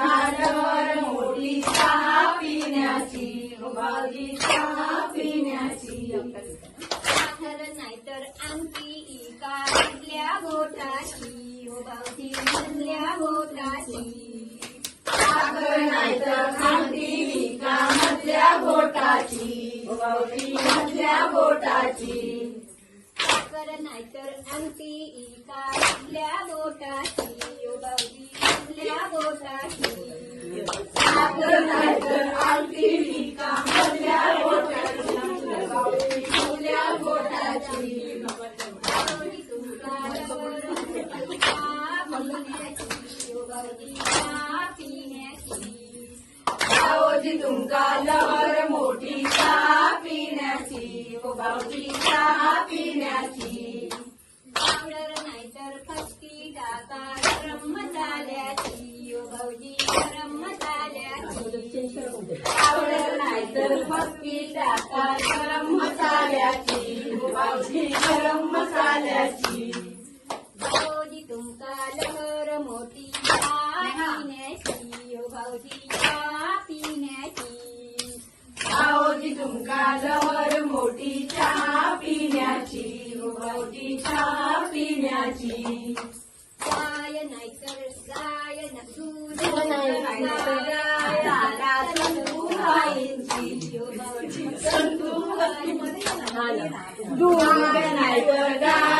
नारळ मोठी चहा पिण्याची उभारी चहा पिण्याची साखर नाहीतर आणखी इका म्हटल्या गोटाची उभारी म्हणल्या गोटाची साखर नाहीतर आणखी इका म्हटल्या गोटाची उभारी म्हटल्या गोटाची साखर नाहीतर आणखी इका गोटाची Apple, Apple, Apple, Apple, Apple, Apple, Apple, Apple, nè đua bên này tôi ra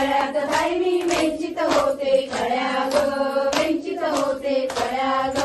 फळ्यात धायमी वेंचित होते फळ्या ग वेंचित होते फळ्या ग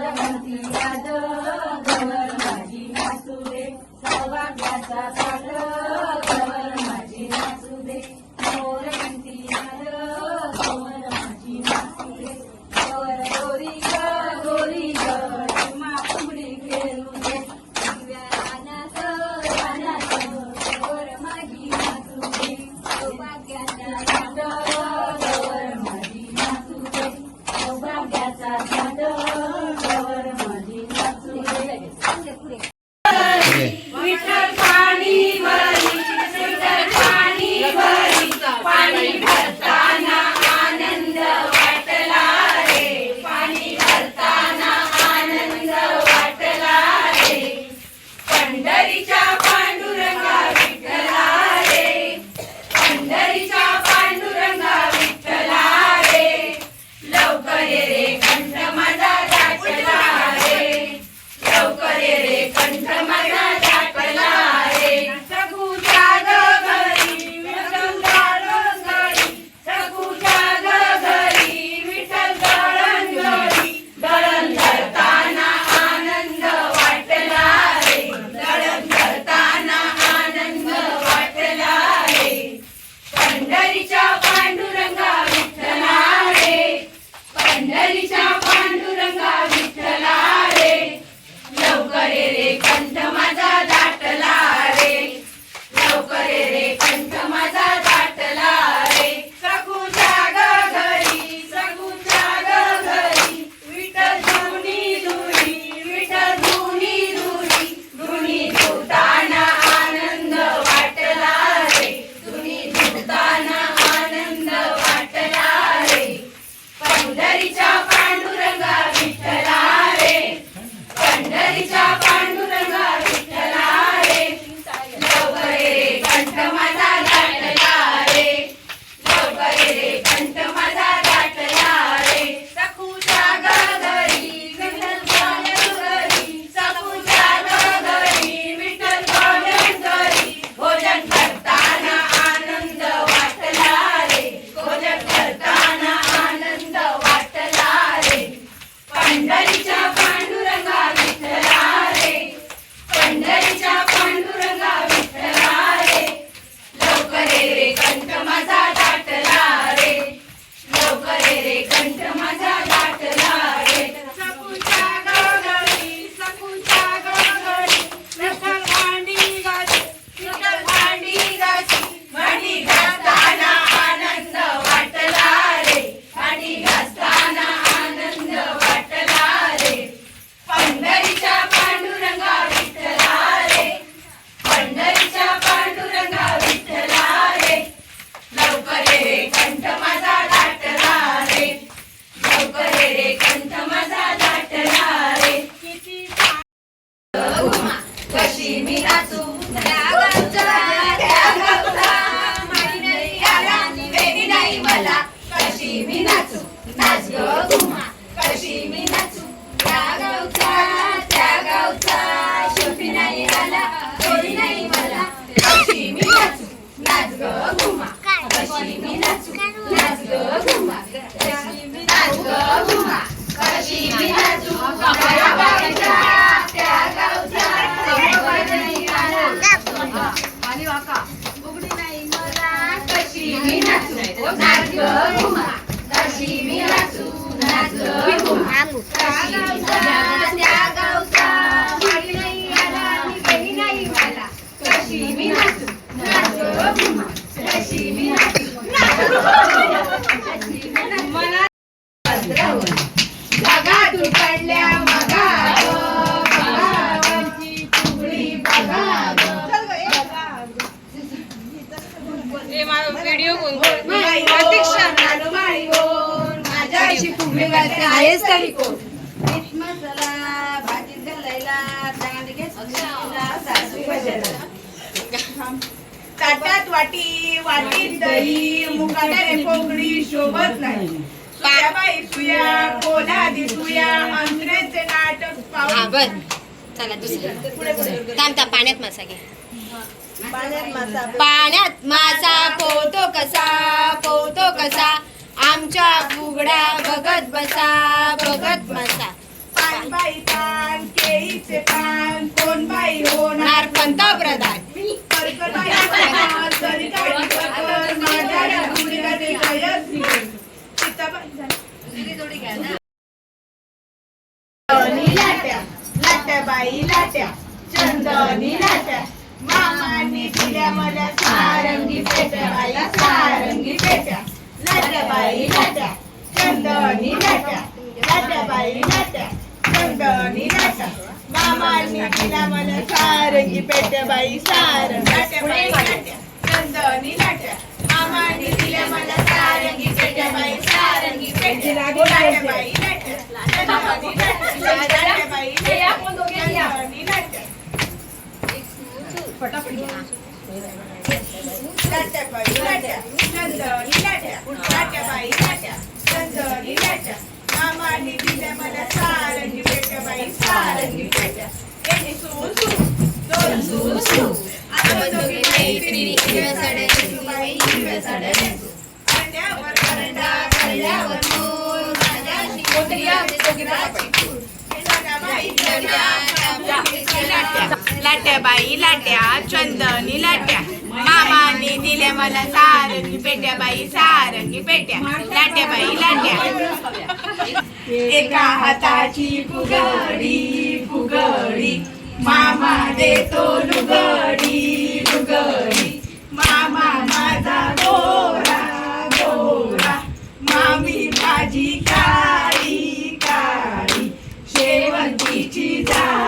la cantidad de ताटात वाटी वाटीत दही पोकळी शोभत नाही. सुया बाई सुया कोला दिसुया अंग्रेजचे नाटक पाहून बर. चला दुसरं. पुढे पुढे थांब थांब पाण्यात मासा घे पाण्यात मासा पाण्यात मासा पोहतो कसा पोहतो कसा? आमच्या फुगड्या बघत बसा बघत पान लाट्या बाई लाट्या चंदनी लाट्या मामाने दिल्या मला सारंगी पेट्या बाई सारंग लाट्या बाई लाट्या चंदनी लाट्या मामाने दिल्या मला सारंगी पेट्या बाई सारंगी पेट्या लाट्या बाई लाट्या चंदनी लाट्या लाट्या बाई लाट्या चंदनी लाट्या लाट्या बाई लाट्या चंदनी लाट्या लाट्याबाई लाट्या चंदनी लाट्या. मामाने दिल्या मला सारंगी पेट्या बाई सारंगी पेट्या. लाट्याबाई लाट्या. एका हाताची फुगडी फुगडी. मामा देतो लुगडी लुगडी. मामा माझा गोरा गोरा. मामी माझी काळी काळी. शेवंतीची जा